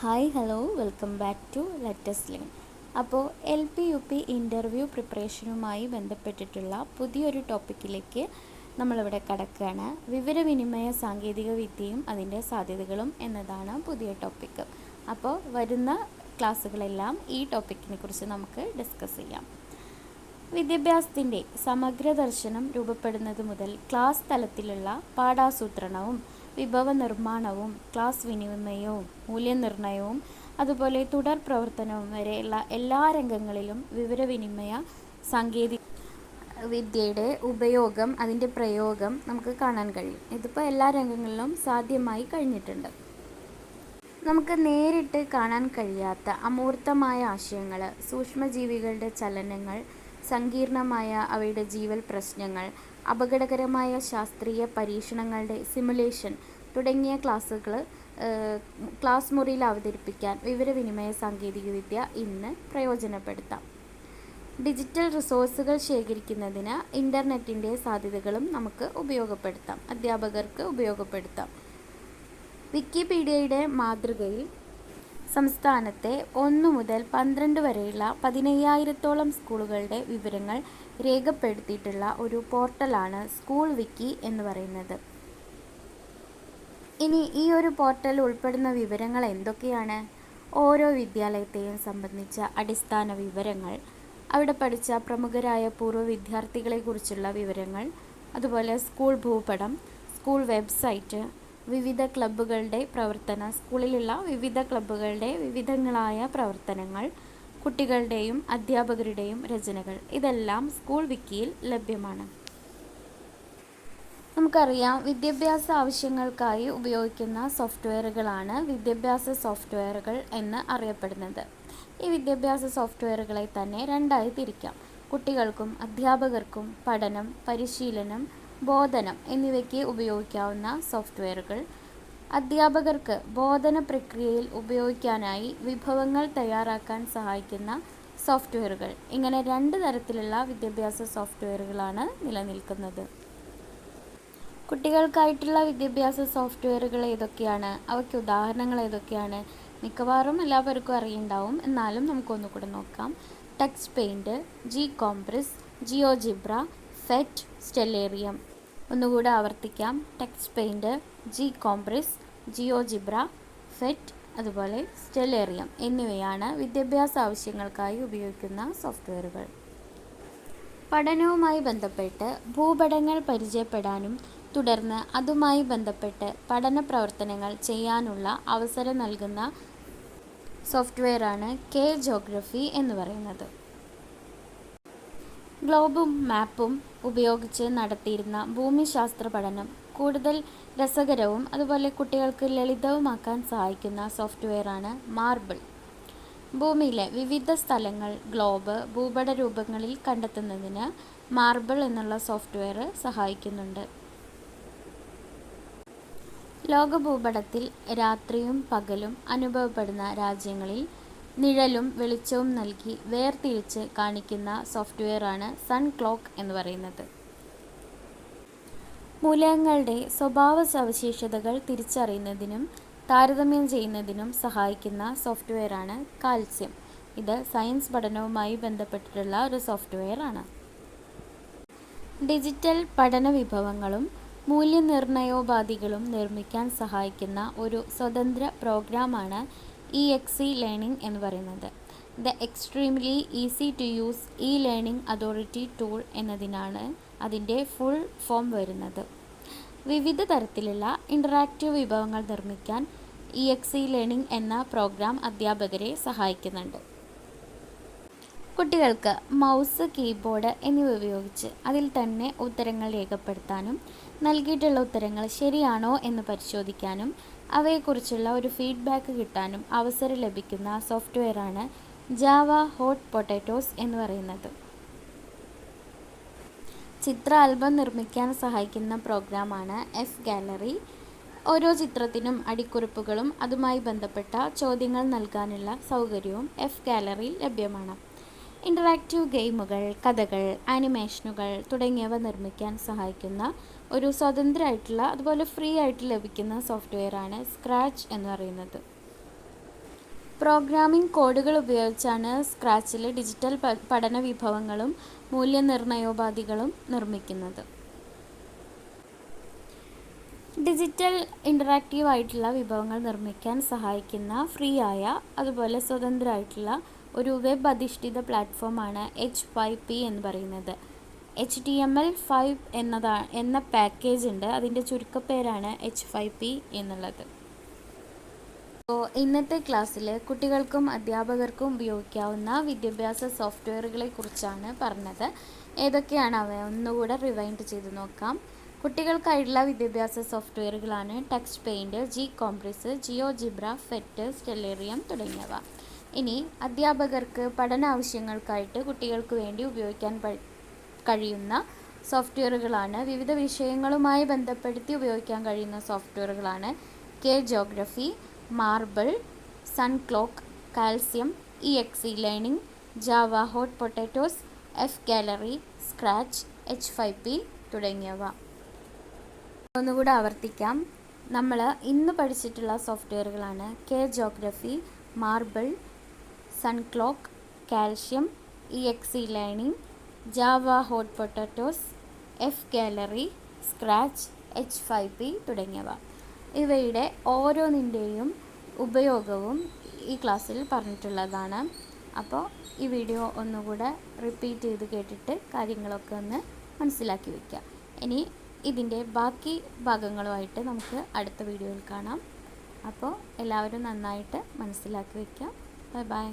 Hi hello. Welcome back to let's link അപ്പോൾ L P U P interview പ്രിപ്പറേഷനുമായി ബന്ധപ്പെട്ടിട്ടുള്ള പുതിയൊരു ടോപ്പിക്കിലേക്ക് നമ്മളിവിടെ കടക്കുകയാണ്. വിവരവിനിമയ സാങ്കേതിക വിദ്യയും അതിന്റെ സാധ്യതകളും എന്നതാണ് പുതിയ ടോപ്പിക്ക്. അപ്പോൾ വരുന്ന ക്ലാസ്സുകളെല്ലാം ഈ ടോപ്പിക്കിനെ കുറിച്ച് നമുക്ക് ഡിസ്കസ് ചെയ്യാം. വിദ്യാഭ്യാസത്തിന്റെ സമഗ്ര ദർശനം രൂപപ്പെടുന്നത് മുതൽ ക്ലാസ് തലത്തിലുള്ള പാഠാസൂത്രണവും വിഭവ നിർമ്മാണവും ക്ലാസ് വിനിമയവും മൂല്യനിർണയവും അതുപോലെ തുടർ പ്രവർത്തനവും വരെയുള്ള എല്ലാ രംഗങ്ങളിലും വിവരവിനിമയ സാങ്കേതിക വിദ്യയുടെ ഉപയോഗം അതിന്റെ പ്രയോഗം നമുക്ക് കാണാൻ കഴിയും. ഇതിപ്പോൾ എല്ലാ രംഗങ്ങളിലും സാധ്യമായി കഴിഞ്ഞിട്ടുണ്ട്. നമുക്ക് നേരിട്ട് കാണാൻ കഴിയാത്ത അമൂർത്തമായ ആശയങ്ങൾ സൂക്ഷ്മജീവികളുടെ ചലനങ്ങൾ സങ്കീർണമായ അവയുടെ ജീവൽ പ്രശ്നങ്ങൾ അപകടകരമായ ശാസ്ത്രീയ പരീക്ഷണങ്ങളുടെ സിമുലേഷൻ തുടങ്ങിയ ക്ലാസ്സുകൾ ക്ലാസ് മുറിയിൽ അവതരിപ്പിക്കാൻ വിവരവിനിമയ സാങ്കേതികവിദ്യ ഇന്ന് പ്രയോജനപ്പെടുത്താം. ഡിജിറ്റൽ റിസോഴ്സുകൾ ശേഖരിക്കുന്നതിന് ഇന്റർനെറ്റിന്റെ സാധ്യതകളും നമുക്ക് ഉപയോഗപ്പെടുത്താം. അധ്യാപകർക്ക് ഉപയോഗപ്പെടുത്താം. വിക്കിപീഡിയയുടെ മാതൃകയിൽ സംസ്ഥാനത്തെ ഒന്ന് മുതൽ പന്ത്രണ്ട് വരെയുള്ള പതിനയ്യായിരത്തോളം സ്കൂളുകളുടെ വിവരങ്ങൾ രേഖപ്പെടുത്തിയിട്ടുള്ള ഒരു പോർട്ടലാണ് സ്കൂൾ വിക്കി എന്ന് പറയുന്നത്. ഇനി ഈ ഒരു പോർട്ടൽ ഉൾപ്പെടുന്ന വിവരങ്ങൾ എന്തൊക്കെയാണ്? ഓരോ വിദ്യാലയത്തെയും സംബന്ധിച്ച അടിസ്ഥാന വിവരങ്ങൾ അവിടെ പഠിച്ച പ്രമുഖരായ പൂർവ വിദ്യാർത്ഥികളെക്കുറിച്ചുള്ള വിവരങ്ങൾ അതുപോലെ സ്കൂൾ ഭൂപടം സ്കൂൾ വെബ്സൈറ്റ് വിവിധ ക്ലബ്ബുകളുടെ പ്രവർത്തനം സ്കൂളിലുള്ള വിവിധ ക്ലബ്ബുകളുടെ വിവിധങ്ങളായ പ്രവർത്തനങ്ങൾ കുട്ടികളുടെയും അധ്യാപകരുടെയും രചനകൾ. ഇതെല്ലാം സ്കൂൾ വിക്കിയിൽ ലഭ്യമാണ്. നമുക്കറിയാം വിദ്യാഭ്യാസ ആവശ്യങ്ങൾക്കായി ഉപയോഗിക്കുന്ന സോഫ്റ്റ്വെയറുകളാണ് വിദ്യാഭ്യാസ സോഫ്റ്റ്വെയറുകൾ എന്ന് അറിയപ്പെടുന്നത്. ഈ വിദ്യാഭ്യാസ സോഫ്റ്റ്വെയറുകളെ തന്നെ രണ്ടായി തിരിക്കാം. കുട്ടികൾക്കും അധ്യാപകർക്കും പഠനം പരിശീലനം ബോധനം എന്നിവയ്ക്ക് ഉപയോഗിക്കാവുന്ന സോഫ്റ്റ്വെയറുകൾ. അധ്യാപകർക്ക് ബോധന പ്രക്രിയയിൽ ഉപയോഗിക്കാനായി വിഭവങ്ങൾ തയ്യാറാക്കാൻ സഹായിക്കുന്ന സോഫ്റ്റ്വെയറുകൾ. ഇങ്ങനെ രണ്ട് തരത്തിലുള്ള വിദ്യാഭ്യാസ സോഫ്റ്റ്വെയറുകളാണ് നിലനിൽക്കുന്നത്. കുട്ടികൾക്കായിട്ടുള്ള വിദ്യാഭ്യാസ സോഫ്റ്റ്വെയറുകൾ ഏതൊക്കെയാണ്? അവയ്ക്ക് ഉദാഹരണങ്ങൾ ഏതൊക്കെയാണ്? മിക്കവാറും എല്ലാവർക്കും അറിയുണ്ടാവും. എന്നാലും നമുക്കൊന്നുകൂടെ നോക്കാം. Tux Paint GCompris GeoGebra PhET Stellarium ഒന്നുകൂടെ ആവർത്തിക്കാം. Tux Paint GCompris GeoGebra PhET അതുപോലെ സ്റ്റെല്ലേറിയം എന്നിവയാണ് വിദ്യാഭ്യാസ ആവശ്യങ്ങൾക്കായി ഉപയോഗിക്കുന്ന സോഫ്റ്റ്വെയറുകൾ പഠനവുമായി ബന്ധപ്പെട്ട് ഭൂപടങ്ങൾ പരിചയപ്പെടാനും തുടർന്ന് അതുമായി ബന്ധപ്പെട്ട് പഠന പ്രവർത്തനങ്ങൾ ചെയ്യാനുള്ള അവസരം നൽകുന്ന സോഫ്റ്റ്വെയറാണ് കെ ജോഗ്രഫി എന്ന് പറയുന്നത്. ഗ്ലോബും മാപ്പും ഉപയോഗിച്ച് നടത്തിയിരുന്ന ഭൂമിശാസ്ത്ര പഠനം കൂടുതൽ രസകരവും അതുപോലെ കുട്ടികൾക്ക് ലളിതവുമാക്കാൻ സഹായിക്കുന്ന സോഫ്റ്റ്വെയറാണ് മാർബിൾ. ഭൂമിയിലെ വിവിധ സ്ഥലങ്ങൾ ഗ്ലോബ് ഭൂപട രൂപങ്ങളിൽ കണ്ടെത്തുന്നതിന് മാർബിൾ എന്നുള്ള സോഫ്റ്റ്വെയർ സഹായിക്കുന്നുണ്ട്. ലോക ലോകഭൂപടത്തിൽ രാത്രിയും പകലും അനുഭവപ്പെടുന്ന രാജ്യങ്ങളിൽ നിഴലും വെളിച്ചവും നൽകി വേർതിരിച്ച് കാണിക്കുന്ന സോഫ്റ്റ്വെയറാണ് സൺ ക്ലോക്ക് എന്ന് പറയുന്നത്. മൂലകങ്ങളുടെ സ്വഭാവ സവിശേഷതകൾ തിരിച്ചറിയുന്നതിനും താരതമ്യം ചെയ്യുന്നതിനും സഹായിക്കുന്ന സോഫ്റ്റ്വെയറാണ് കാൽസ്യം. ഇത് സയൻസ് പഠനവുമായി ബന്ധപ്പെട്ടിട്ടുള്ള ഒരു സോഫ്റ്റ്വെയർ ആണ് ഡിജിറ്റൽ പഠന വിഭവങ്ങളും മൂല്യനിർണയോപാധികളും നിർമ്മിക്കാൻ സഹായിക്കുന്ന ഒരു സ്വതന്ത്ര പ്രോഗ്രാമാണ് ഇ എക്സ് ഇ ലേണിംഗ് എന്ന് പറയുന്നത്. The extremely easy to use e learning authority tool എന്നതിനാണ് അതിന്റെ ഫുൾ ഫോം വരുന്നത്. വിവിധ തരത്തിലുള്ള ഇന്ററാക്റ്റീവ് വിഭവങ്ങൾ നിർമ്മിക്കാൻ ഇ എക്സ് ഇ ലേണിംഗ് എന്ന പ്രോഗ്രാം അധ്യാപകരെ സഹായിക്കുന്നുണ്ട്. കുട്ടികൾക്ക് മൗസ് കീബോർഡ് എന്നിവ ഉപയോഗിച്ച് അതിൽ തന്നെ ഉത്തരങ്ങൾ രേഖപ്പെടുത്താനും നൽകിയിട്ടുള്ള ഉത്തരങ്ങൾ ശരിയാണോ എന്ന് പരിശോധിക്കാനും അവയെക്കുറിച്ചുള്ള ഒരു ഫീഡ്ബാക്ക് കിട്ടാനും അവസരം ലഭിക്കുന്ന സോഫ്റ്റ്വെയറാണ് ജാവ ഹോട്ട് പൊട്ടാറ്റോസ് എന്ന് പറയുന്നത്. ചിത്ര ആൽബം നിർമ്മിക്കാൻ സഹായിക്കുന്ന പ്രോഗ്രാമാണ് എഫ് ഗാലറി ഓരോ ചിത്രത്തിനും അടിക്കുറിപ്പുകളും അതുമായി ബന്ധപ്പെട്ട ചോദ്യങ്ങൾ നൽകാനുള്ള സൗകര്യവും എഫ് ഗാലറിയിൽ ലഭ്യമാണ്. ഇന്ററാക്റ്റീവ് ഗെയിമുകൾ കഥകൾ ആനിമേഷനുകൾ തുടങ്ങിയവ നിർമ്മിക്കാൻ സഹായിക്കുന്ന ഒരു സ്വതന്ത്രമായിട്ടുള്ള അതുപോലെ ഫ്രീ ആയിട്ട് ലഭിക്കുന്ന സോഫ്റ്റ്വെയറാണ് സ്ക്രാച്ച് എന്ന് പറയുന്നത്. പ്രോഗ്രാമിംഗ് കോഡുകൾ ഉപയോഗിച്ചാണ് സ്ക്രാച്ചിൽ ഡിജിറ്റൽ പഠന വിഭവങ്ങളും മൂല്യനിർണയോപാധികളും നിർമ്മിക്കുന്നത്. ഡിജിറ്റൽ ഇന്ററാക്റ്റീവ് ആയിട്ടുള്ള വിഭവങ്ങൾ നിർമ്മിക്കാൻ സഹായിക്കുന്ന ഫ്രീ ആയ അതുപോലെ സ്വതന്ത്രമായിട്ടുള്ള ഒരു വെബ് അധിഷ്ഠിത പ്ലാറ്റ്ഫോമാണ് എച്ച് ഫൈവ് പി എന്ന് പറയുന്നത്. H D M L five എന്നതാ എന്ന പാക്കേജ് ഉണ്ട്. അതിന്റെ ചുരുക്കപ്പേരാണ് എച്ച് ഫൈവ് പി എന്നുള്ളത്. അപ്പോൾ ഇന്നത്തെ ക്ലാസ്സിൽ കുട്ടികൾക്കും അധ്യാപകർക്കും ഉപയോഗിക്കാവുന്ന വിദ്യാഭ്യാസ സോഫ്റ്റ്വെയറുകളെ കുറിച്ചാണ് പറഞ്ഞത്. ഏതൊക്കെയാണ് അവ ഒന്നുകൂടെ റിവൈൻഡ് ചെയ്ത് നോക്കാം. കുട്ടികൾക്കായിട്ടുള്ള വിദ്യാഭ്യാസ സോഫ്റ്റ്വെയറുകളാണ് Tux Paint GCompris GeoGebra PhET Stellarium തുടങ്ങിയവ. ഇനി അധ്യാപകർക്ക് പഠന ആവശ്യങ്ങൾക്കായിട്ട് കുട്ടികൾക്ക് വേണ്ടി ഉപയോഗിക്കാൻ കഴിയുന്ന സോഫ്റ്റ്വെയറുകളാണ്. വിവിധ വിഷയങ്ങളുമായി ബന്ധപ്പെടുത്തി ഉപയോഗിക്കാൻ കഴിയുന്ന സോഫ്റ്റ്വെയറുകളാണ്. KGeography marble Sunclock Kalzium eXe learning Java hot potatoes F gallery scratch H five P തുടങ്ങിയവ. ഒന്നുകൂടെ ആവർത്തിക്കാം. നമ്മൾ ഇന്ന് പഠിച്ചിട്ടുള്ള സോഫ്റ്റ്വെയറുകളാണ് KGeography marble Sunclock Kalzium eXe learning Java hot potatoes F gallery scratch H five P തുടങ്ങിയവ. ഇവയുടെ ഓരോന്നിന്റെയും ഉപയോഗവും ഈ ക്ലാസ്സിൽ പറഞ്ഞിട്ടുള്ളതാണ്. അപ്പോൾ ഈ വീഡിയോ ഒന്നുകൂടെ റിപ്പീറ്റ് ചെയ്ത് കേട്ടിട്ട് കാര്യങ്ങളൊക്കെ ഒന്ന് മനസ്സിലാക്കി വയ്ക്കുക ഇനി ഇതിന്റെ ബാക്കി ഭാഗങ്ങളുമായിട്ട് നമുക്ക് അടുത്ത വീഡിയോയിൽ കാണാം. അപ്പോൾ എല്ലാവരും നന്നായിട്ട് മനസ്സിലാക്കി വയ്ക്കാം ബൈ ബൈ.